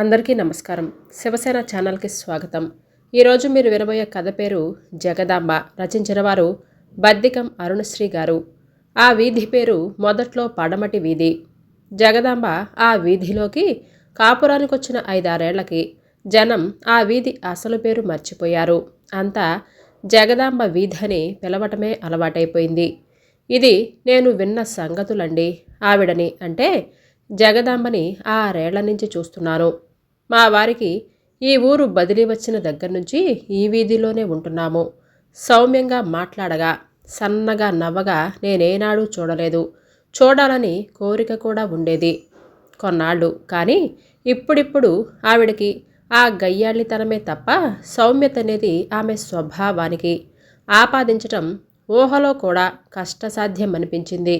అందరికీ నమస్కారం. శివసేన ఛానల్కి స్వాగతం. ఈరోజు మీరు వినబోయే కథ పేరు జగదాంబ. రచించిన వారు బద్దికం అరుణశ్రీ గారు. ఆ వీధి పేరు మొదట్లో పడమటి వీధి. జగదాంబ ఆ వీధిలోకి కాపురానికి వచ్చిన ఐదారేళ్ళకి జనం ఆ వీధి అసలు పేరు మర్చిపోయారు. అంతా జగదాంబ వీధి అని పిలవటమే అలవాటైపోయింది. ఇది నేను విన్న సంగతులండి. ఆవిడని అంటే జగదాంబని ఆరేళ్ళ నుంచి చూస్తున్నాను. మా వారికి ఈ ఊరు బదిలీ వచ్చిన దగ్గర నుంచి ఈ వీధిలోనే ఉంటున్నాము. సౌమ్యంగా మాట్లాడగా సన్నగా నవ్వగా నేనేనాడు చూడలేదు. చూడాలని కోరిక కూడా ఉండేది కొన్నాళ్ళు. కానీ ఇప్పుడిప్పుడు ఆవిడకి ఆ గయ్యాళితనమే తప్ప సౌమ్యత అనేది ఆమె స్వభావానికి ఆపాదించటం ఊహలో కూడా కష్టసాధ్యం అనిపించింది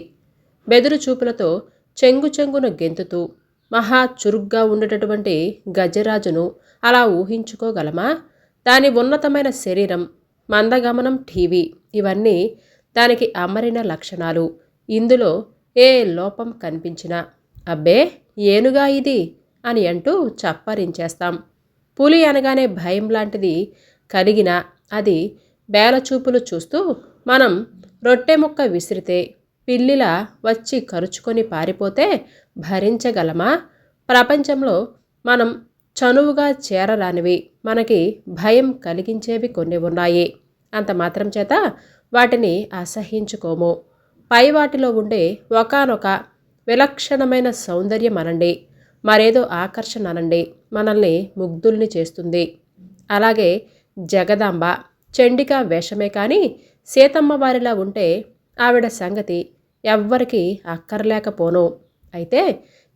బెదురు చూపులతో చెంగు చెంగున గెంతుతూ మహా చురుగ్గా ఉండేటటువంటి గజరాజును అలా ఊహించుకోగలమా? దాని ఉన్నతమైన శరీరం మందగమనం టీవీ ఇవన్నీ దానికి అమరిన లక్షణాలు. ఇందులో ఏ లోపం కనిపించినా అబ్బే ఏనుగా ఇది? అని అంటూ చప్పరించేస్తాం. పులి అనగానే భయం లాంటిది కలిగిన అది బేలచూపులు చూస్తూ మనం రొట్టె ముక్క విసిరితే పిల్లిలా వచ్చి కరుచుకొని పారిపోతే భరించగలమా? ప్రపంచంలో మనం చనువుగా చేరరానివి. మనకి భయం కలిగించేవి కొన్ని ఉన్నాయి. అంత మాత్రం చేత వాటిని అసహించుకోము. పై వాటిలో ఉండే ఒకనొక విలక్షణమైన సౌందర్యం అనండి. మరేదో ఆకర్షణ అనండి. మనల్ని ముగ్ధుల్ని చేస్తుంది. అలాగే జగదాంబ చండిక వేషమే కానీ సీతమ్మ వారిలా ఉంటే ఆవిడ సంగతి ఎవ్వరికి అక్కర్లేకపోను. అయితే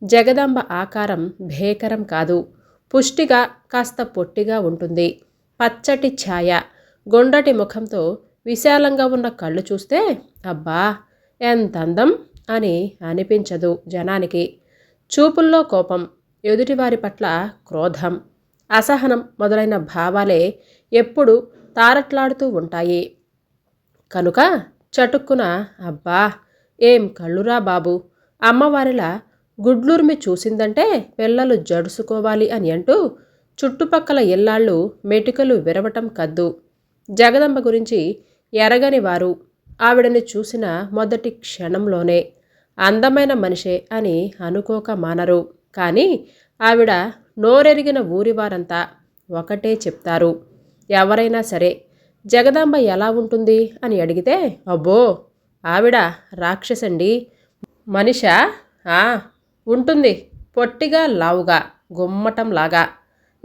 జగదంబ ఆకారం భేకరం కాదు. పుష్టిగా కాస్త పొట్టిగా ఉంటుంది. పచ్చటి ఛాయ. గొండటి ముఖంతో విశాలంగా ఉన్న కళ్ళు చూస్తే అబ్బా ఎంత అందం అని అనిపించదు జనానికి. చూపుల్లో కోపం ఎదుటివారి పట్ల క్రోధం అసహనం మొదలైన భావాలే ఎప్పుడు తారట్లాడుతూ ఉంటాయి. కనుక చటుక్కున అబ్బా ఏం కళ్ళురా బాబు? అమ్మవారిలా గుడ్లూర్మి చూసిందంటే పిల్లలు జడుసుకోవాలి అని అంటూ చుట్టుపక్కల ఇల్లాళ్ళు మెటికలు విరవటం కద్దు. జగదంబ గురించి ఎరగని వారు ఆవిడని చూసిన మొదటి క్షణంలోనే అందమైన మనిషే అని అనుకోక మానరు. కానీ ఆవిడ నోరెరిగిన ఊరివారంతా ఒకటే చెప్తారు. ఎవరైనా సరే జగదాంబ ఎలా ఉంటుంది అని అడిగితే అబ్బో ఆవిడ రాక్షసండి. మనిషా? ఆ ఉంటుంది. పొట్టిగా లావుగా గుమ్మటంలాగా.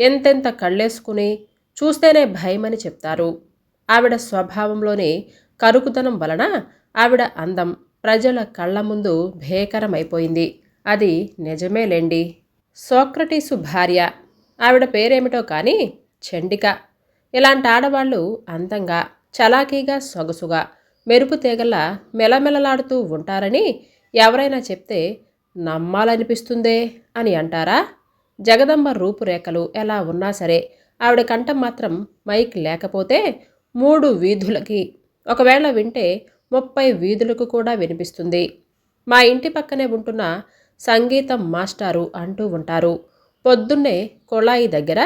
ఎంతెంత కళ్ళేసుకుని చూస్తేనే భయమని చెప్తారు. ఆవిడ స్వభావంలోని కరుకుతనం వలన ఆవిడ అందం ప్రజల కళ్ళ ముందు భేకరమైపోయింది. అది నిజమేలేండి. సోక్రటీసు భార్య. ఆవిడ పేరేమిటో కానీ చండిక. ఇలాంటి ఆడవాళ్ళు అందంగా చలాకీగా సొగసుగా మెరుపు తీగల మెలమెలలాడుతూ ఉంటారని ఎవరైనా చెప్తే నమ్మాలనిపిస్తుందే అని అంటారా? జగదంబ రూపురేఖలు ఎలా ఉన్నా సరే ఆవిడ కంఠం మాత్రం మైక్ లేకపోతే మూడు వీధులకి. ఒకవేళ వింటే ముప్పై వీధులకు కూడా వినిపిస్తుంది. మా ఇంటి పక్కనే ఉంటున్న సంగీతం మాస్టారు అంటూ ఉంటారు. పొద్దున్నే కొళాయి దగ్గర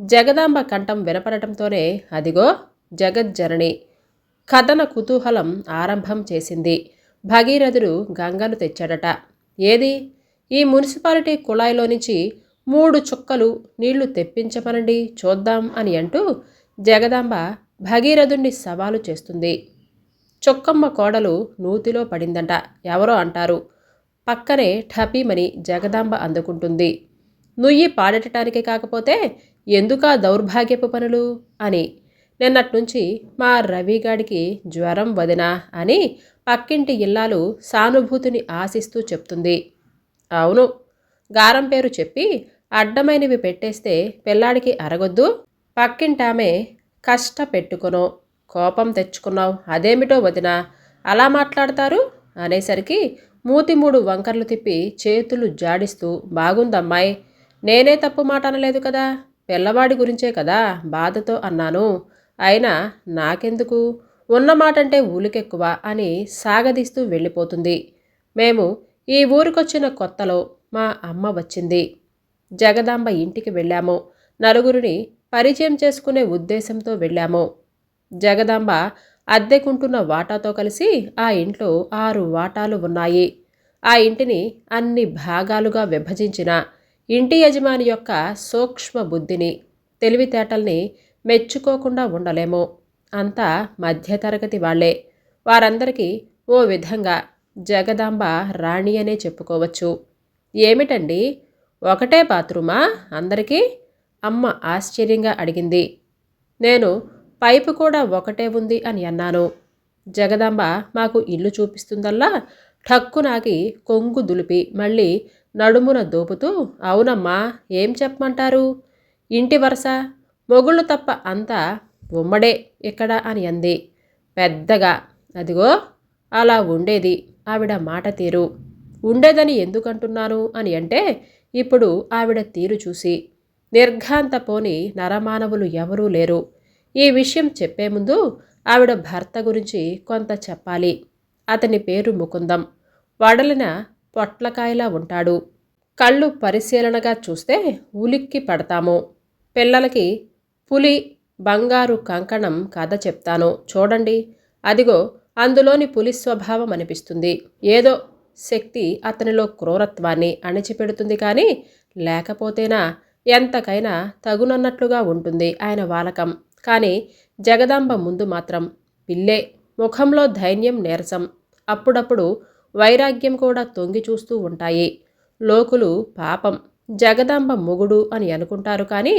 జగదాంబ కంఠం వినపడటంతోనే అదిగో జగజ్జనని కథన కుతూహలం ఆరంభం చేసింది. భగీరథుడు గంగను తెచ్చాడట. ఏది? ఈ మున్సిపాలిటీ కుళాయిలో నుంచి మూడు చుక్కలు నీళ్ళు తెప్పించమనండి చూద్దాం అని అంటూ జగదాంబ భగీరథుణ్ణి సవాలు చేస్తుంది. చుక్కమ్మ కోడలు నూతిలో పడిందంట. ఎవరో అంటారు. పక్కనే ఠపీమని జగదాంబ అందుకుంటుంది. నుయ్యి పాడటటానికి కాకపోతే ఎందుకా దౌర్భాగ్యపు పనులు? అని నిన్నట్నుంచి మా రవిగాడికి జ్వరం వదినా అని పక్కింటి ఇల్లాలు సానుభూతిని ఆశిస్తూ చెప్తుంది. అవును గారం పేరు చెప్పి అడ్డమైనవి పెట్టేస్తే పిల్లాడికి అరగొద్దు. పక్కింటామే కష్ట పెట్టుకునో కోపం తెచ్చుకున్నావు. అదేమిటో వదినా అలా మాట్లాడతారు? అనేసరికి మూతి మూడు వంకర్లు తిప్పి చేతులు జాడిస్తూ బాగుందమ్మాయి నేనే తప్పు మాట అనలేదు కదా? పిల్లవాడి గురించే కదా బాధతో అన్నాను. అయినా నాకెందుకు? ఉన్నమాటంటే ఊలికెక్కువ అని సాగదీస్తూ వెళ్ళిపోతుంది. మేము ఈ ఊరికొచ్చిన కొత్తలో మా అమ్మ వచ్చింది. జగదాంబ ఇంటికి వెళ్ళాము. నలుగురిని పరిచయం చేసుకునే ఉద్దేశంతో వెళ్ళాము. జగదాంబ అద్దెకుంటున్న వాటాతో కలిసి ఆ ఇంట్లో ఆరు వాటాలు ఉన్నాయి. ఆ ఇంటిని అన్ని భాగాలుగా విభజించిన ఇంటి యజమాని యొక్క సూక్ష్మ బుద్ధిని తెలివితేటల్ని మెచ్చుకోకుండా ఉండలేము. అంతా మధ్యతరగతి వాళ్ళే. వారందరికీ ఓ విధంగా జగదాంబ రాణి అనే చెప్పుకోవచ్చు. ఏమిటండి? ఒకటే బాత్రూమా? అందరికీ? అమ్మ ఆశ్చర్యంగా అడిగింది. నేను పైపు కూడా ఒకటే ఉంది అని అన్నాను. జగదాంబ మాకు ఇల్లు చూపిస్తుందల్లా? ఠక్కునాగి కొంగు దులిపి మళ్ళీ నడుమున దోపుతూ అవునమ్మా ఏం చెప్పమంటారు? ఇంటి వరుస? మొగుళ్ళు తప్ప అంతా ఉమ్మడే ఇక్కడ అని అంది. పెద్దగా అదిగో అలా ఉండేది. ఆవిడ మాట తీరు. ఉండేదని ఎందుకంటున్నాను అని అంటే ఇప్పుడు ఆవిడ తీరు చూసి. నిర్ఘాంతపోని నరమానవులు ఎవరూ లేరు. ఈ విషయం చెప్పే ముందు ఆవిడ భర్త గురించి కొంత చెప్పాలి. అతని పేరు ముకుందం. వడలిన పొట్లకాయలా ఉంటాడు. కళ్ళు పరిశీలనగా చూస్తే ఉలిక్కి పడతాము. పిల్లలకి పులి బంగారు కంకణం కథ చెప్తాను. చూడండి. అదిగో అందులోని పులి స్వభావం అనిపిస్తుంది. ఏదో శక్తి అతనిలో క్రూరత్వాన్ని అణిచిపెడుతుంది కానీ లేకపోతేనా ఎంతకైనా తగునన్నట్లుగా ఉంటుంది ఆయన వాలకం. కానీ జగదాంబ ముందు మాత్రం పిల్లే ముఖంలో ధైన్యం నీరసం. అప్పుడప్పుడు వైరాగ్యం కూడా తొంగి చూస్తూ ఉంటాయి. లోకులు పాపం జగదాంబ మొగుడు అని అనుకుంటారు కానీ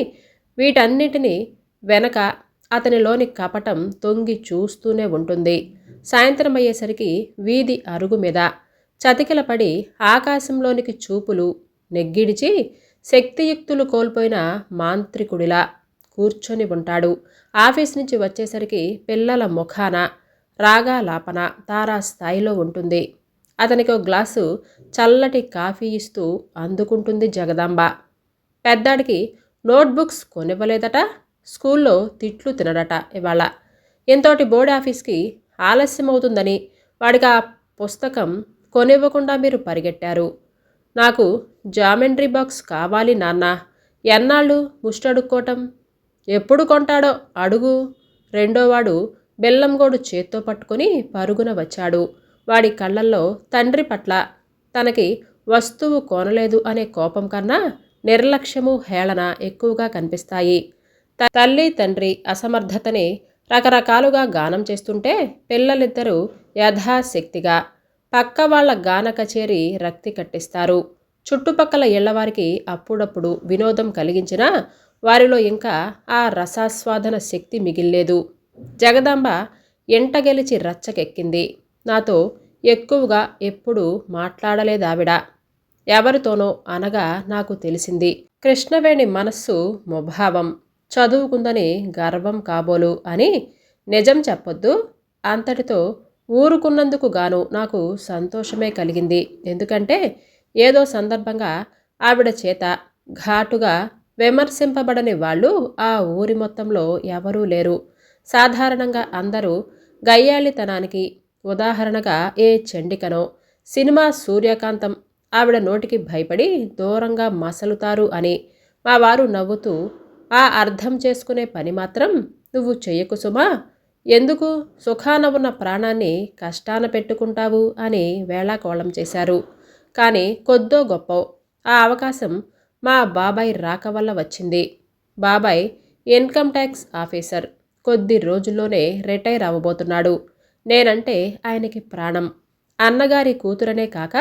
వీటన్నిటినీ వెనక అతనిలోని కపటం తొంగి చూస్తూనే ఉంటుంది. సాయంత్రం అయ్యేసరికి వీధి అరుగు మీద. చతికిలపడి ఆకాశంలోనికి చూపులు నెగ్గిడిచి శక్తియుక్తులు కోల్పోయిన మాంత్రికుడిలా కూర్చొని ఉంటాడు. ఆఫీస్ నుంచి వచ్చేసరికి పిల్లల ముఖాన రాగాలాపన తారా స్థాయిలో ఉంటుంది. అతనికి ఒక గ్లాసు చల్లటి కాఫీ ఇస్తూ అందుకుంటుంది జగదాంబ. పెద్దాడికి నోట్బుక్స్ కొనివ్వలేదట స్కూల్లో తిట్లు తినడట ఇవాళ. ఎంతోటి బోర్డ్ ఆఫీస్కి ఆలస్యం అవుతుందని వాడికి ఆ పుస్తకం కొనివ్వకుండా మీరు పరిగెట్టారు. నాకు జామెంట్రీ బాక్స్ కావాలి నాన్న ఎన్నాళ్ళు ముష్టడుక్కోవటం ఎప్పుడు కొంటాడో అడుగు. రెండోవాడు బెల్లంగోడు చేత్తో పట్టుకొని పరుగున వచ్చాడు. వాడి కళ్ళల్లో తండ్రి పట్ల తనకి వస్తువు కొనలేదు అనే కోపం కన్నా నిర్లక్ష్యము హేళన ఎక్కువగా కనిపిస్తాయి. తల్లి తండ్రి అసమర్థతని రకరకాలుగా గానం చేస్తుంటే పిల్లలిద్దరూ యథాశక్తిగా పక్క వాళ్ళ గాన కచేరి రక్తి కట్టిస్తారు. చుట్టుపక్కల ఇళ్ళవారికి అప్పుడప్పుడు వినోదం కలిగించినా వారిలో ఇంకా ఆ రసాస్వాదన శక్తి మిగిల్లేదు. జగదాంబ ఎంట గెలిచి రచ్చకెక్కింది. నాతో ఎక్కువగా ఎప్పుడూ మాట్లాడలేదావిడ. ఎవరితోనో అనగా నాకు తెలిసింది. కృష్ణవేణి మనస్సు ముభావం. చదువుకుందని గర్వం కాబోలు అని నిజం చెప్పొద్దు. అంతటితో ఊరుకున్నందుకు గాను నాకు సంతోషమే కలిగింది. ఎందుకంటే ఏదో సందర్భంగా ఆవిడ చేత ఘాటుగా విమర్శింపబడని వాళ్ళు ఆ ఊరి మొత్తంలో ఎవరూ లేరు. సాధారణంగా అందరూ గయ్యాళితనానికి ఉదాహరణగా ఏ చండికనో సినిమా సూర్యకాంతం ఆవిడ నోటికి భయపడి దూరంగా మసలుతారు అని మా వారు నవ్వుతూ ఆ అర్థం చేసుకునే పని మాత్రం నువ్వు చెయ్యకు సుమా. ఎందుకు సుఖాన ఉన్న ప్రాణాన్ని కష్టాన పెట్టుకుంటావు? అని వేళాకోళం చేశారు. కానీ కొద్దో గొప్ప ఆ అవకాశం మా బాబాయ్ రాక వల్ల వచ్చింది. బాబాయ్ ఇన్కమ్ ట్యాక్స్ ఆఫీసర్ కొద్ది రోజుల్లోనే రిటైర్ అవ్వబోతున్నాడు. నేనంటే ఆయనకి ప్రాణం. అన్నగారి కూతురనే కాక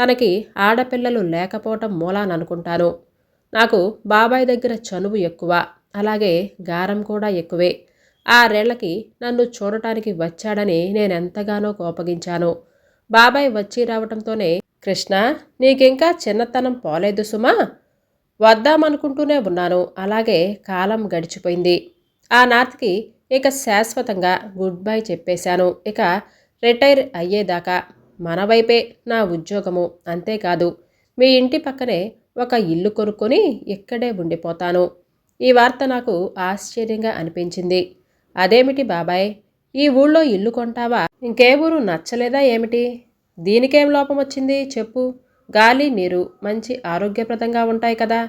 తనకి ఆడపిల్లలు లేకపోవటం మూలాననుకుంటాను. నాకు బాబాయ్ దగ్గర చనువు ఎక్కువ అలాగే గారం కూడా ఎక్కువే. ఆరేళ్ళకి నన్ను చూడటానికి వచ్చాడని నేనెంతగానో కోపగించాను. బాబాయ్ వచ్చి రావటంతోనే కృష్ణ నీకింకా చిన్నతనం పోలేదు సుమా? వద్దామనుకుంటూనే ఉన్నాను అలాగే కాలం గడిచిపోయింది ఆ ఇక శాశ్వతంగా గుడ్ బై చెప్పేశాను. ఇక రిటైర్ అయ్యేదాకా మన వైపే నా ఉద్యోగము. అంతేకాదు మీ ఇంటి పక్కనే ఒక ఇల్లు కొనుక్కొని ఇక్కడే ఉండిపోతాను. ఈ వార్త నాకు ఆశ్చర్యంగా అనిపించింది. అదేమిటి బాబాయ్? ఈ ఊళ్ళో ఇల్లు కొంటావా? ఇంకే ఊరు నచ్చలేదా ఏమిటి? దీనికేం లోపం వచ్చింది చెప్పు. గాలి నీరు మంచి ఆరోగ్యప్రదంగా ఉంటాయి కదా.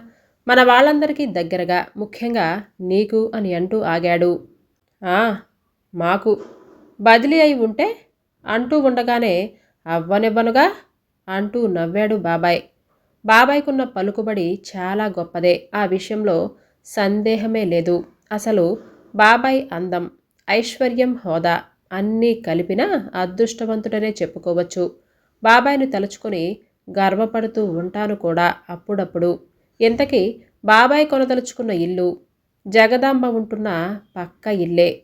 మన వాళ్ళందరికీ దగ్గరగా ముఖ్యంగా నీకు అని అంటూ ఆగాడు. మాకు. బదిలీ అయి ఉంటే అంటూ ఉండగానే అవ్వనివ్వనుగా అంటూ నవ్వాడు బాబాయ్. బాబాయ్కున్న పలుకుబడి చాలా గొప్పదే. ఆ విషయంలో సందేహమే లేదు. అసలు బాబాయ్ అందం ఐశ్వర్యం హోదా అన్నీ కలిపిన అదృష్టవంతుడనే చెప్పుకోవచ్చు. బాబాయ్ని తలుచుకొని గర్వపడుతూ ఉంటాను కూడా అప్పుడప్పుడు. ఇంతకీ బాబాయ్ కొనదలుచుకున్న ఇల్లు జగదాంబ ఉంటున్న పక్క ఇల్లే.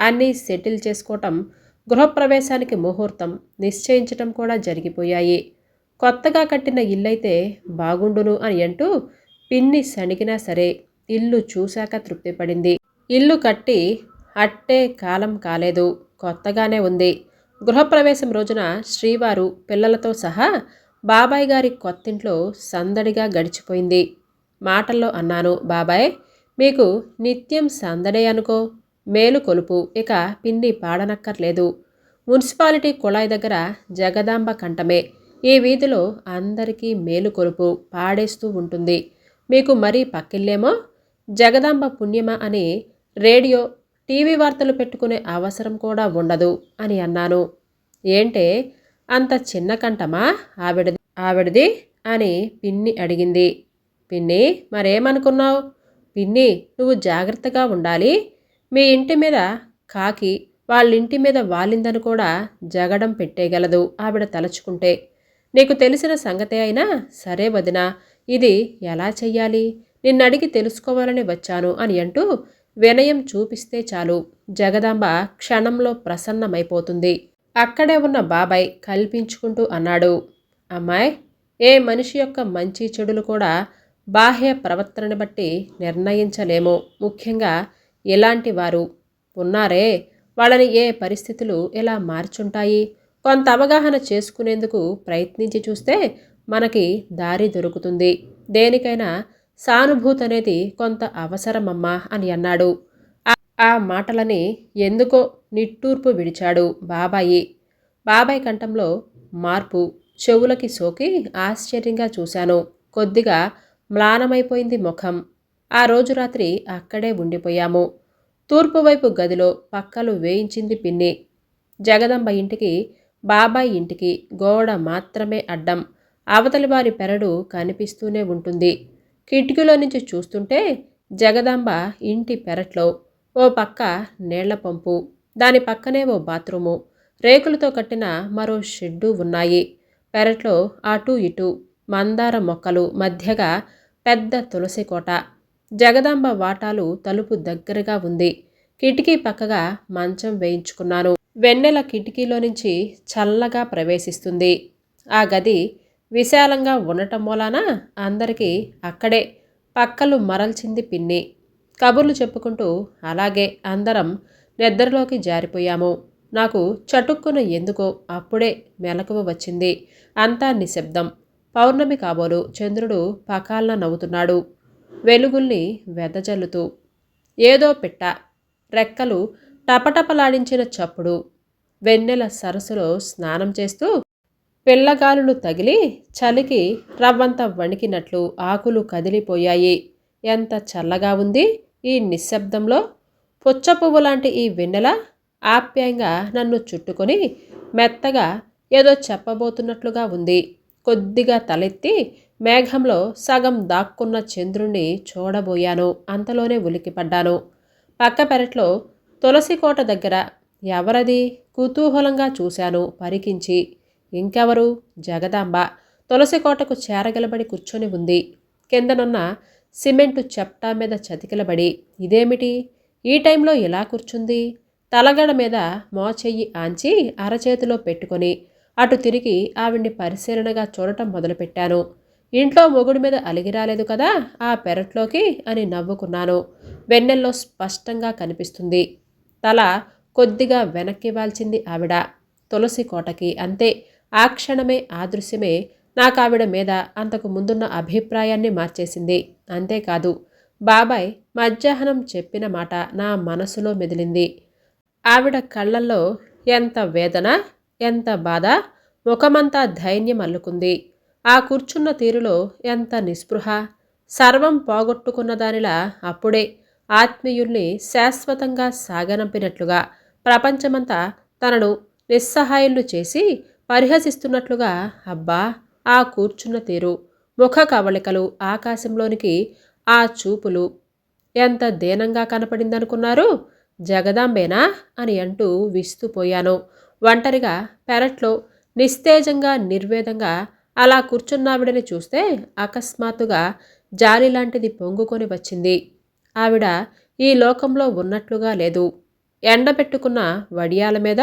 అన్నీ సెటిల్ చేసుకోవటం గృహప్రవేశానికి ముహూర్తం నిశ్చయించటం కూడా జరిగిపోయాయి. కొత్తగా కట్టిన ఇల్లైతే బాగుండును అని అంటూ పిన్ని సణిగినా సరే ఇల్లు చూశాక తృప్తిపడింది. ఇల్లు కట్టి అట్టే కాలం కాలేదు కొత్తగానే ఉంది. గృహప్రవేశం రోజున శ్రీవారు పిల్లలతో సహా బాబాయ్ గారి కొత్తింట్లో సందడిగా గడిచిపోయింది. మాటల్లో అన్నాను బాబాయ్ మీకు నిత్యం సందడే అనుకో మేలు కొలుపు. ఇక పిన్ని పాడనక్కర్లేదు. మున్సిపాలిటీ కుళాయి దగ్గర జగదాంబ కంఠమే. ఈ వీధిలో అందరికీ మేలు కొలుపు పాడేస్తూ ఉంటుంది. మీకు మరీ పక్కిల్లేమో? జగదాంబ పుణ్యమా అని రేడియో టీవీ వార్తలు పెట్టుకునే అవసరం కూడా ఉండదు అని అన్నాను. ఏంటే? అంత చిన్న కంఠమా ఆవిడది? ఆవిడది? అని పిన్ని అడిగింది. పిన్ని మరేమనుకున్నావు? పిన్ని నువ్వు జాగ్రత్తగా ఉండాలి. మీ ఇంటి మీద కాకి వాళ్ళింటి మీద వాలిందని కూడా జగడం పెట్టేయగలదు ఆవిడ తలుచుకుంటే. నీకు తెలిసిన సంగతే అయినా సరే వదినా ఇది ఎలా చెయ్యాలి? నిన్నడిగి తెలుసుకోవాలని వచ్చాను అని అంటూ వినయం చూపిస్తే చాలు. జగదాంబ క్షణంలో ప్రసన్నమైపోతుంది. అక్కడే ఉన్న బాబాయ్ కల్పించుకుంటూ అన్నాడు. అమ్మాయ్ ఏ మనిషి యొక్క మంచి చెడులు కూడా బాహ్య ప్రవర్తనని బట్టి నిర్ణయించలేము. ముఖ్యంగా ఇలాంటి వారు ఉన్నారే? వాళ్ళని ఏ పరిస్థితులు ఎలా మార్చుంటాయి? కొంత అవగాహన చేసుకునేందుకు ప్రయత్నించి చూస్తే మనకి దారి దొరుకుతుంది. దేనికైనా సానుభూతి అనేది కొంత అవసరమమ్మా అని అన్నాడు. ఆ మాటలని ఎందుకో నిట్టూర్పు విడిచాడు బాబాయి. బాబాయ్ కంఠంలో మార్పు చెవులకి సోకి ఆశ్చర్యంగా చూశాను. కొద్దిగా మ్లానమైపోయింది ముఖం. ఆ రోజు రాత్రి అక్కడే ఉండిపోయాము. తూర్పు వైపు గదిలో పక్కలు వేయించింది పిన్ని. జగదంబ ఇంటికి బాబాయ్ ఇంటికి గోడ మాత్రమే అడ్డం. అవతలి వారి పెరడు కనిపిస్తూనే ఉంటుంది. కిటికీలో నుంచి చూస్తుంటే జగదాంబ ఇంటి పెరట్లో ఓ పక్క నీళ్ళ పంపు దాని పక్కనే ఓ బాత్రూము రేకులతో కట్టిన మరో షెడ్డు ఉన్నాయి. పెరట్లో అటు ఇటు మందార మొక్కలు మధ్యగా పెద్ద తులసి కోట. జగదాంబ వాటాలు తలుపు దగ్గరగా ఉంది. కిటికీ పక్కగా మంచం వేయించుకున్నాను. వెన్నెల కిటికీలో నుంచి చల్లగా ప్రవేశిస్తుంది. ఆ గది విశాలంగా ఉండటం మూలాన అందరికీ అక్కడే పక్కలు మరల్చింది పిన్ని. కబుర్లు చెప్పుకుంటూ అలాగే అందరం నిద్రలోకి జారిపోయాము. నాకు చటుక్కున ఎందుకో అప్పుడే మెలకువ వచ్చింది. అంతా నిశ్శబ్దం. పౌర్ణమి కాబోలు చంద్రుడు పకాలన నవ్వుతున్నాడు. వెలుగుల్ని వెదజల్లుతూ ఏదో పిట్ట. రెక్కలు టపటపలాడించిన చప్పుడు. వెన్నెల సరస్సులో స్నానం చేస్తూ పిల్లగాలులు తగిలి చలికి రవ్వంత వణికినట్లు ఆకులు కదిలిపోయాయి. ఎంత చల్లగా ఉంది ఈ నిశ్శబ్దంలో. పుచ్చపువ్వు లాంటి ఈ వెన్నెల ఆప్యాయంగా నన్ను చుట్టుకొని మెత్తగా ఏదో చెప్పబోతున్నట్లుగా ఉంది. కొద్దిగా తలెత్తి మేఘంలో సగం దాక్కున్న చంద్రుణ్ణి చూడబోయాను. అంతలోనే ఉలికిపడ్డాను పక్క పెరట్లో తులసి కోట దగ్గర ఎవరది? కుతూహలంగా చూశాను పరికించి. ఇంకెవరు? జగదాంబ. తులసి కోటకు చేరగలబడి కూర్చొని ఉంది. కిందనున్న సిమెంటు చెప్టా మీద చతికిలబడి. ఇదేమిటి? ఈ టైంలో ఎలా కూర్చుంది? తలగడ మీద మోచెయ్యి ఆంచి అరచేతిలో పెట్టుకొని అటు తిరిగి ఆవిడ్ని పరిశీలనగా చూడటం మొదలుపెట్టాను. ఇంట్లో మొగుడి మీద అలిగిరాలేదు కదా ఆ పెరట్లోకి అని నవ్వుకున్నాను. వెన్నెల్లో స్పష్టంగా కనిపిస్తుంది. తల కొద్దిగా వెనక్కి వాల్చింది ఆవిడ. తులసి కోటకి అంతే. ఆ క్షణమే ఆ దృశ్యమే నాకు ఆవిడ మీద అంతకు ముందున్న అభిప్రాయాన్ని మార్చేసింది. అంతేకాదు బాబాయ్ మధ్యాహ్నం చెప్పిన మాట నా మనసులో మెదిలింది. ఆవిడ కళ్ళల్లో ఎంత వేదన ఎంత బాధ ముఖమంతా ధైన్యం అల్లుకుంది. ఆ కూర్చున్న తీరులో ఎంత నిస్పృహ. సర్వం పోగొట్టుకున్న దానిలా అప్పుడే ఆత్మీయుల్ని శాశ్వతంగా సాగనంపినట్లుగా ప్రపంచమంతా తనను నిస్సహాయులు చేసి పరిహసిస్తున్నట్లుగా అబ్బా! ఆ కూర్చున్న తీరు ముఖ కవళికలు ఆకాశంలోనికి ఆ చూపులు. ఎంత దీనంగా కనపడిందనుకున్నారు? జగదాంబేనా? అని అంటూ విస్తుపోయాను. ఒంటరిగా పెరట్లో నిస్తేజంగా నిర్వేదంగా అలా కూర్చున్నావిడని చూస్తే అకస్మాత్తుగా జాలి లాంటిది పొంగుకొని వచ్చింది. ఆవిడ ఈ లోకంలో ఉన్నట్లుగా లేదు. ఎండబెట్టుకున్న వడియాల మీద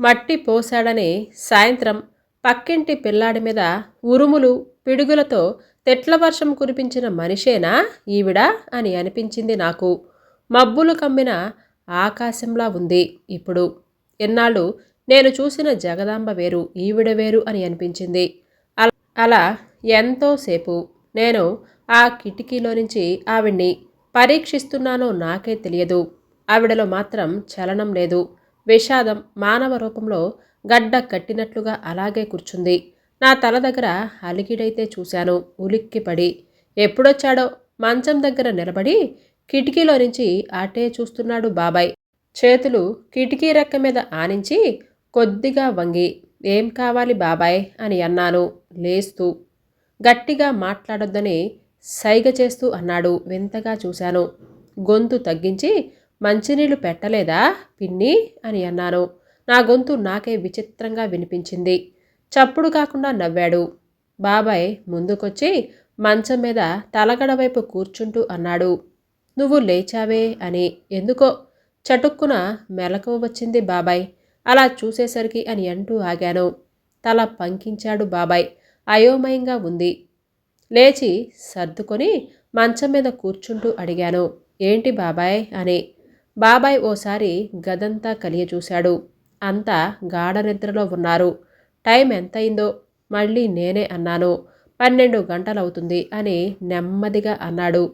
మట్టి పోశాడని సాయంత్రం పక్కింటి పిల్లాడి మీద ఉరుములు పిడుగులతో తెట్ల వర్షం కురిపించిన మనిషేనా ఈవిడ అని అనిపించింది నాకు. మబ్బులు కమ్మిన ఆకాశంలా ఉంది ఇప్పుడు. ఎన్నాళ్ళు నేను చూసిన జగదాంబ వేరు ఈవిడ వేరు అని అనిపించింది. అలా ఎంతోసేపు నేను ఆ కిటికీలో నుంచి ఆవిడ్ని పరీక్షిస్తున్నానో నాకే తెలియదు. ఆవిడలో మాత్రం చలనం లేదు. విషాదం మానవ రూపంలో గడ్డ కట్టినట్లుగా అలాగే కూర్చుంది. నా తల దగ్గర అలిగిడైతే చూశాను. ఉలిక్కిపడి ఎప్పుడొచ్చాడో మంచం దగ్గర నిలబడి కిటికీలో నుంచి అటే చూస్తున్నాడు బాబాయ్. చేతులు కిటికీ రెక్క మీద ఆనించి కొద్దిగా వంగి ఏం కావాలి బాబాయ్? అని అన్నాను. లేస్తూ. గట్టిగా మాట్లాడొద్దని సైగ చేస్తూ అన్నాడు. వింతగా చూశాను. గొంతు తగ్గించి మంచినీళ్ళు పెట్టలేదా పిన్ని? అని అన్నాను. నా గొంతు నాకే విచిత్రంగా వినిపించింది. చప్పుడు కాకుండా నవ్వాడు. బాబాయ్ ముందుకొచ్చి మంచం మీద తలగడ వైపు కూర్చుంటూ అన్నాడు. నువ్వు లేచావే అని. ఎందుకో? చటుక్కున మెలకువ వచ్చింది బాబాయ్. అలా చూసేసరికి అని అంటూ ఆగాను. తల పంకించాడు బాబాయ్. అయోమయంగా ఉంది. లేచి సర్దుకొని మంచం మీద కూర్చుంటూ అడిగాను. ఏంటి బాబాయ్ అని. బాబాయ్ ఓసారి గదంతా కలియచూశాడు అంతా గాఢ నిద్రలో ఉన్నారు. టైం ఎంతయిందో మళ్ళీ నేనే అన్నాను. పన్నెండు గంటలవుతుంది అని నెమ్మదిగా అన్నాడు.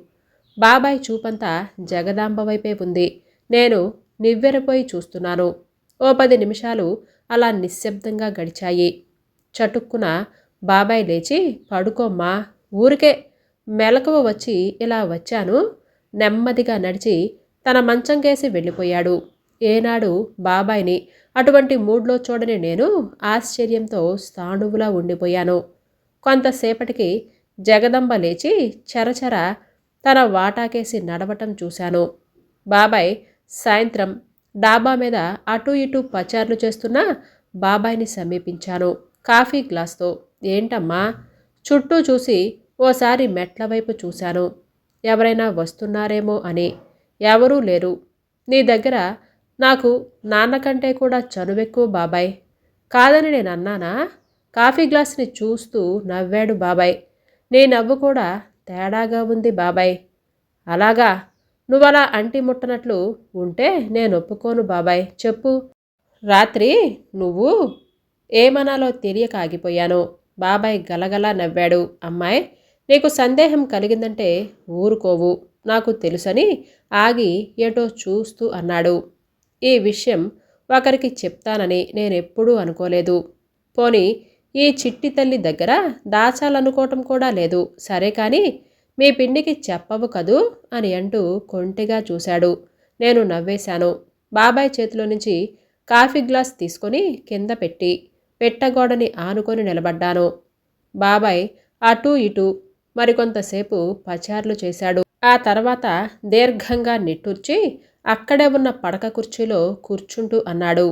బాబాయ్ చూపంతా జగదాంబ వైపే ఉంది. నేను నివ్వెరపోయి చూస్తున్నాను. ఓ పది నిమిషాలు అలా నిశ్శబ్దంగా గడిచాయి. చటుక్కున బాబాయ్ లేచి పడుకోమ్మా ఊరికే మెలకువ వచ్చి ఇలా వచ్చాను. నెమ్మదిగా నడిచి తన మంచం కేసి వెళ్ళిపోయాడు. ఏనాడు బాబాయ్ని అటువంటి మూడ్లో చూడని నేను ఆశ్చర్యంతో స్థాణువులా ఉండిపోయాను. కొంతసేపటికి జగదంబ లేచి చరచర తన వాటాకేసి నడవటం చూశాను. బాబాయ్ సాయంత్రం డాబా మీద అటు ఇటు పచార్లు చేస్తున్న బాబాయ్ని సమీపించాను కాఫీ గ్లాస్తో. ఏంటమ్మా? చుట్టూ చూసి ఓసారి మెట్ల వైపు చూశాను. ఎవరైనా వస్తున్నారేమో అని. ఎవరూ లేరు. నీ దగ్గర నాకు నాన్న కంటే కూడా చనువెక్కువ బాబాయ్. కాదని నేను అన్నానా? కాఫీ గ్లాస్ని చూస్తూ నవ్వాడు బాబాయ్. నీ నవ్వు కూడా తేడాగా ఉంది బాబాయ్. అలాగా? నువ్వలా అంటి ముట్టనట్లు ఉంటే నేను ఒప్పుకోను బాబాయ్. చెప్పు. రాత్రి నువ్వు ఏమనాలో తెలియక ఆగిపోయాను. బాబాయ్ గలగలా నవ్వాడు. అమ్మాయి నీకు సందేహం కలిగిందంటే ఊరుకోవు. నాకు తెలుసని ఆగి ఏటో చూస్తూ అన్నాడు. ఈ విషయం ఒకరికి చెప్తానని నేనెప్పుడూ అనుకోలేదు. పోని ఈ చిట్టి తల్లి దగ్గర దాచాలనుకోవటం కూడా లేదు. సరే కానీ మీ పిండికి చెప్పవు కదూ? అని అంటూ కొంటిగా చూశాడు. నేను నవ్వేశాను. బాబాయ్ చేతిలో నుంచి కాఫీ గ్లాస్ తీసుకొని కింద పెట్టి పెట్టగోడని ఆనుకొని నిలబడ్డాను. బాబాయ్ అటూ ఇటూ మరికొంతసేపు పచార్లు చేశాడు. ఆ తర్వాత దీర్ఘంగా నిట్టూర్చి అక్కడే ఉన్న పడక కుర్చీలో కూర్చుంటూ అన్నాడు.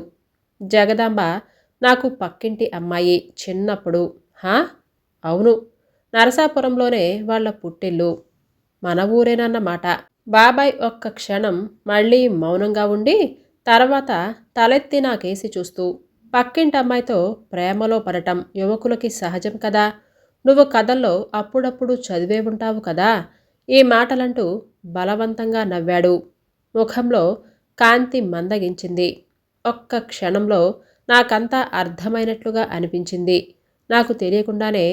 జగదాంబ నాకు పక్కింటి అమ్మాయి చిన్నప్పుడు. హా? అవును. నరసాపురంలోనే వాళ్ళ పుట్టిల్లు. మన ఊరేనన్నమాట బాబాయ్ ఒక్క క్షణం మళ్ళీ మౌనంగా ఉండి తర్వాత తలెత్తి నాకేసి చూస్తూ పక్కింటి అమ్మాయితో ప్రేమలో పడటం యువకులకి సహజం కదా. నువ్వు కథల్లో అప్పుడప్పుడు చదివే ఉంటావు కదా. ఈ మాటలంటూ బలవంతంగా నవ్వాడు. ముఖంలో కాంతి మందగించింది. ఒక్క క్షణంలో నాకంతా అర్థమైనట్లుగా అనిపించింది. నాకు తెలియకుండానే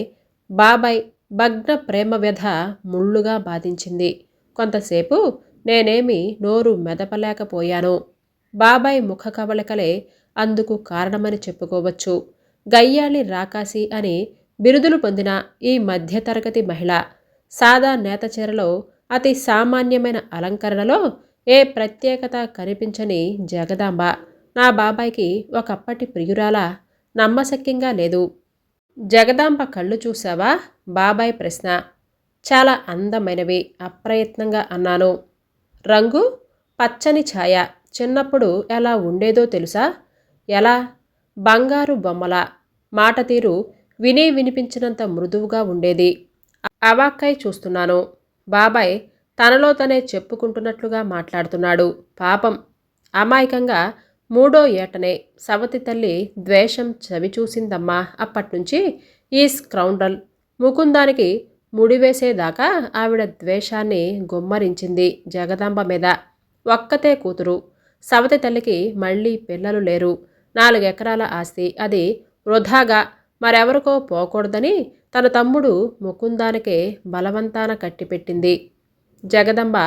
బాబాయ్ భగ్న ప్రేమ వ్యధ ముళ్ళుగా బాధించింది. కొంతసేపు నేనేమి నోరు మెదపలేకపోయాను. బాబాయ్ ముఖ కవళికలే అందుకు కారణమని చెప్పుకోవచ్చు. గయ్యాళి రాకాసి అని బిరుదులు పొందిన ఈ మధ్యతరగతి మహిళ సాదా నేత చీరలో అతి సామాన్యమైన అలంకరణలో ఏ ప్రత్యేకత కనిపించని జగదాంబ. నా బాబాయ్కి ఒకప్పటి ప్రియురాల నమ్మశక్యంగా లేదు. జగదాంబ కళ్ళు చూసావా బాబాయ్ ప్రశ్న. చాలా అందమైనవి అప్రయత్నంగా అన్నాను. రంగు? పచ్చని ఛాయ. చిన్నప్పుడు ఎలా ఉండేదో తెలుసా? ఎలా? బంగారు బొమ్మల. మాట తీరు విని వినిపించినంత మృదువుగా ఉండేది. అవాక్కై చూస్తున్నాను. బాబాయ్ తనలో తనే చెప్పుకుంటున్నట్లుగా మాట్లాడుతున్నాడు. పాపం. అమాయకంగా మూడో ఏటనే సవతి తల్లి ద్వేషం చవిచూసిందమ్మా. అప్పట్నుంచి ఈ స్క్రౌండల్ ముకుందానికి ముడివేసేదాకా ఆవిడ ద్వేషాన్ని గుమ్మరించింది జగదాంబ మీద. ఒక్కతే కూతురు. సవతి తల్లికి మళ్ళీ పిల్లలు లేరు. నాలుగెకరాల ఆస్తి. అది వృధాగా మరెవరికో పోకూడదని తన తమ్ముడు ముకుందానికే బలవంతాన కట్టిపెట్టింది. జగదంబ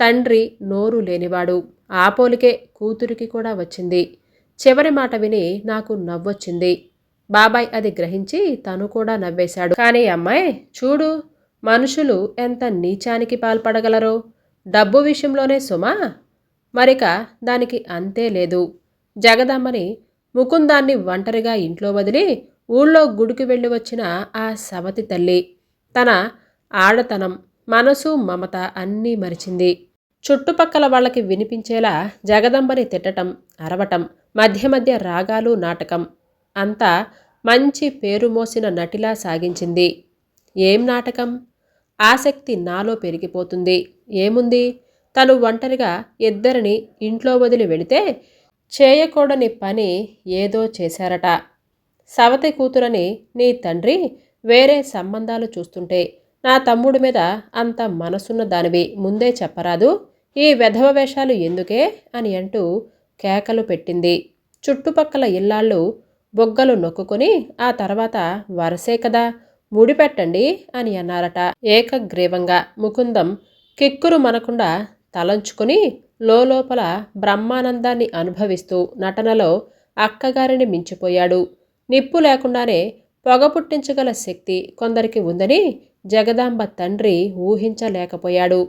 తండ్రి నోరు లేనివాడు. ఆ పోలికే కూతురికి కూడా వచ్చింది. చివరి మాట విని నాకు నవ్వొచ్చింది. బాబాయ్ అది గ్రహించి తను కూడా నవ్వేశాడు. కానీ అమ్మాయి చూడు మనుషులు ఎంత నీచానికి పాల్పడగలరో. డబ్బు విషయంలోనే సుమా? మరిక దానికి అంతే లేదు. జగదమ్మని ముకుందాన్ని ఒంటరిగా ఇంట్లో వదిలి ఊళ్ళో గుడికి వెళ్ళి వచ్చిన ఆ సవతి తల్లి. తన ఆడతనం మనసు మమత అన్నీ మరిచింది. చుట్టుపక్కల వాళ్ళకి వినిపించేలా జగదంబని తిట్టటం అరవటం మధ్య మధ్య రాగాలు నాటకం. అంతా మంచి పేరు మోసిన నటిలా సాగించింది. ఏం నాటకం? ఆసక్తి నాలో పెరిగిపోతుంది. ఏముంది? తను ఒంటరిగా ఇద్దరిని ఇంట్లో వదిలి వెళితే చేయకూడని పని ఏదో చేశారట. సవతి కూతురని నీ తండ్రి వేరే సంబంధాలు చూస్తుంటే నా తమ్ముడి మీద అంత మనసున్న దానివి ముందే చెప్పరాదు. ఈ వెధవ వేషాలు ఎందుకే? అని అంటూ కేకలు పెట్టింది. చుట్టుపక్కల ఇల్లాళ్ళు బొగ్గలు నొక్కుకొని ఆ తర్వాత వరసే కదా ముడిపెట్టండి అని అన్నారట. ఏకగ్రీవంగా ముకుందం కిక్కురు మనకుండా తలంచుకుని లోపల బ్రహ్మానందాన్ని అనుభవిస్తూ నటనలో అక్కగారిని మించిపోయాడు. నిప్పు లేకుండానే పొగ పుట్టించగల శక్తి కొందరికి ఉందని జగదాంబ తండ్రి ఊహించలేకపోయాడు.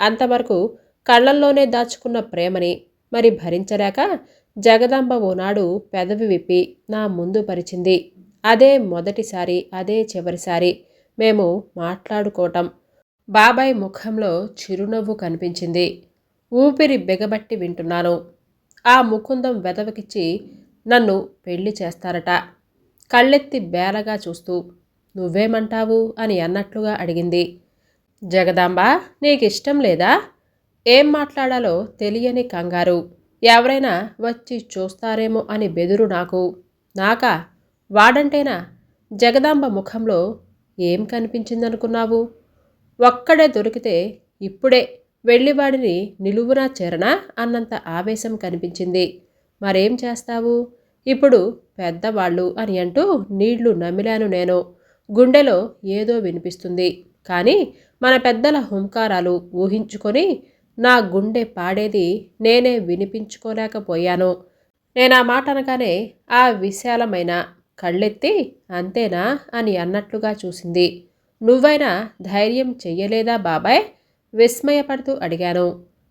అంతవరకు కళ్ళల్లోనే దాచుకున్న ప్రేమని మరి భరించలేక జగదాంబ ఓనాడు పెదవి విప్పి నా ముందు పరిచింది. అదే మొదటిసారి అదే చివరిసారి మేము మాట్లాడుకోవటం. బాబాయ్ ముఖంలో చిరునవ్వు కనిపించింది. ఊపిరి బిగబట్టి వింటున్నాను. ఆ ముకుందం వెదవకిచ్చి నన్ను పెళ్ళి చేస్తారట. కళ్ళెత్తి బేలగా చూస్తూ నువ్వేమంటావు? అని అన్నట్లుగా అడిగింది. జగదాంబ నీకిష్టం లేదా? ఏం మాట్లాడాలో తెలియని కంగారు. ఎవరైనా వచ్చి చూస్తారేమో అని బెదురు నాకు. నాకా వాడంటేనా? జగదాంబ ముఖంలో ఏం కనిపించిందనుకున్నావు? ఒక్కడే దొరికితే ఇప్పుడే వెళ్ళివాడిని నిలువునా చేరనా అన్నంత ఆవేశం కనిపించింది. మరేం చేస్తావు? ఇప్పుడు పెద్దవాళ్ళు అని అంటూ నీళ్ళు నమిలాను నేను. గుండెలో ఏదో వినిపిస్తుంది. కానీ మన పెద్దల హుంకారాలు ఊహించుకొని నా గుండె పాడేది నేనే వినిపించుకోలేకపోయాను. నేనా మాట అనగానే ఆ విశాలమైన కళ్ళెత్తి అంతేనా? అని అన్నట్లుగా చూసింది. నువ్వైనా ధైర్యం చెయ్యలేదా బాబాయ్? విస్మయపడుతూ అడిగాను.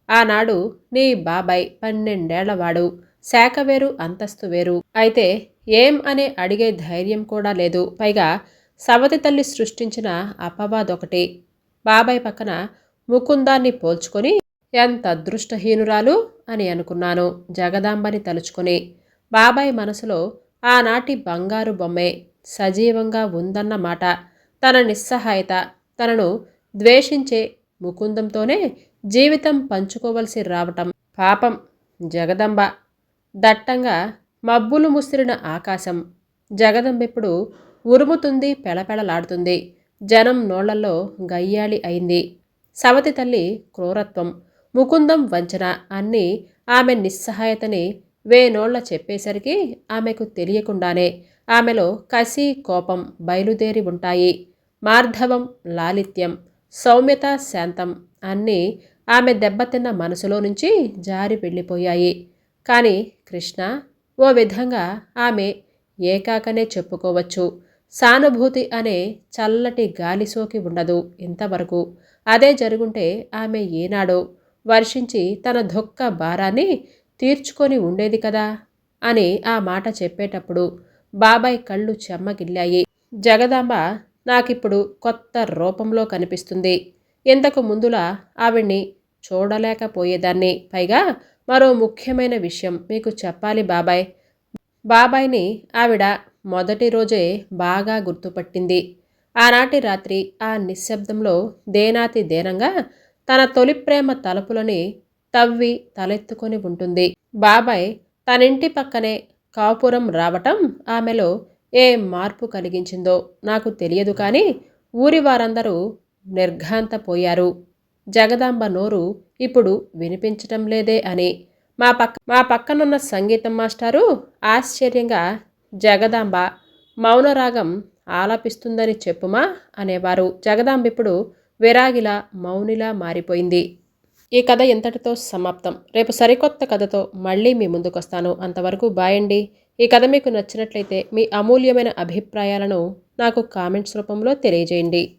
ఆనాడు నీ బాబాయ్ పన్నెండేళ్ళవాడు శాఖ వేరు అంతస్తు వేరు. అయితే ఏం అని అడిగే ధైర్యం కూడా లేదు. పైగా సవతి తల్లి సృష్టించిన అపవాదొకటి. బాబాయ్ పక్కన ముకుందాన్ని పోల్చుకొని ఎంత అదృష్టహీనురాలు అని అనుకున్నాను. జగదాంబని తలుచుకుని బాబాయ్ మనసులో ఆనాటి బంగారు బొమ్మే సజీవంగా ఉందన్నమాట తన నిస్సహాయత తనను ద్వేషించే ముకుందంతోనే జీవితం పంచుకోవలసి రావటం. పాపం జగదంబ. దట్టంగా మబ్బులు ముసిరిన ఆకాశం. జగదంబెప్పుడు ఉరుముతుంది పెళపెళలాడుతుంది. జనం నోళ్ళలో గయ్యాళి అయింది. సవతి తల్లి క్రూరత్వం. ముకుందం వంచన అన్నీ ఆమె నిస్సహాయతని వేనోళ్ళ చెప్పేసరికి ఆమెకు తెలియకుండానే ఆమెలో కసి కోపం బయలుదేరి ఉంటాయి. మార్ధవం లాలిత్యం సౌమ్యత శాంతం అన్నీ ఆమె దెబ్బతిన్న మనసులో నుంచి జారి వెళ్ళిపోయాయి. కానీ కృష్ణ ఓ విధంగా ఆమె ఏకాకనే చెప్పుకోవచ్చు. సానుభూతి అనే చల్లటి గాలి సోకి ఉండదు ఇంతవరకు. అదే జరుగుంటే ఆమె ఏనాడో వర్షించి తన దుఃఖ భారాన్ని తీర్చుకొని ఉండేది కదా? అని ఆ మాట చెప్పేటప్పుడు బాబాయ్ కళ్ళు చెమ్మగిల్లాయి. జగదాంబ నాకిప్పుడు కొత్త రూపంలో కనిపిస్తుంది. ఇంతకు ముందులా ఆవిడ్ని చూడలేకపోయేదాన్ని. పైగా మరో ముఖ్యమైన విషయం మీకు చెప్పాలి బాబాయ్. బాబాయ్ని ఆవిడ మొదటి రోజే బాగా గుర్తుపట్టింది. ఆనాటి రాత్రి ఆ నిశ్శబ్దంలో దేనాతి దేనంగా తన తొలి ప్రేమ తలుపులని తవ్వి తలెత్తుకొని ఉంటుంది. బాబాయ్ తనింటి పక్కనే కాపురం రావటం ఆమెలో ఏ మార్పు కలిగించిందో నాకు తెలియదు కానీ ఊరి వారందరూ నిర్ఘాంతపోయారు. జగదాంబ నోరు ఇప్పుడు వినిపించటం లేదే అని మా పక్క మా పక్కనున్న సంగీతం మాస్టారు ఆశ్చర్యంగా జగదాంబ మౌనరాగం ఆలపిస్తుందని చెప్పుమా అనేవారు. జగదాంబ ఇప్పుడు విరాగిలా మౌనిలా మారిపోయింది. ఈ కథ ఎంతటితో సమాప్తం? రేపు సరికొత్త కథతో మళ్ళీ మీ ముందుకొస్తాను. అంతవరకు బాయండి ఈ కథ మీకు నచ్చినట్లయితే మీ అమూల్యమైన అభిప్రాయాలను నాకు కామెంట్స్ రూపంలో తెలియజేయండి.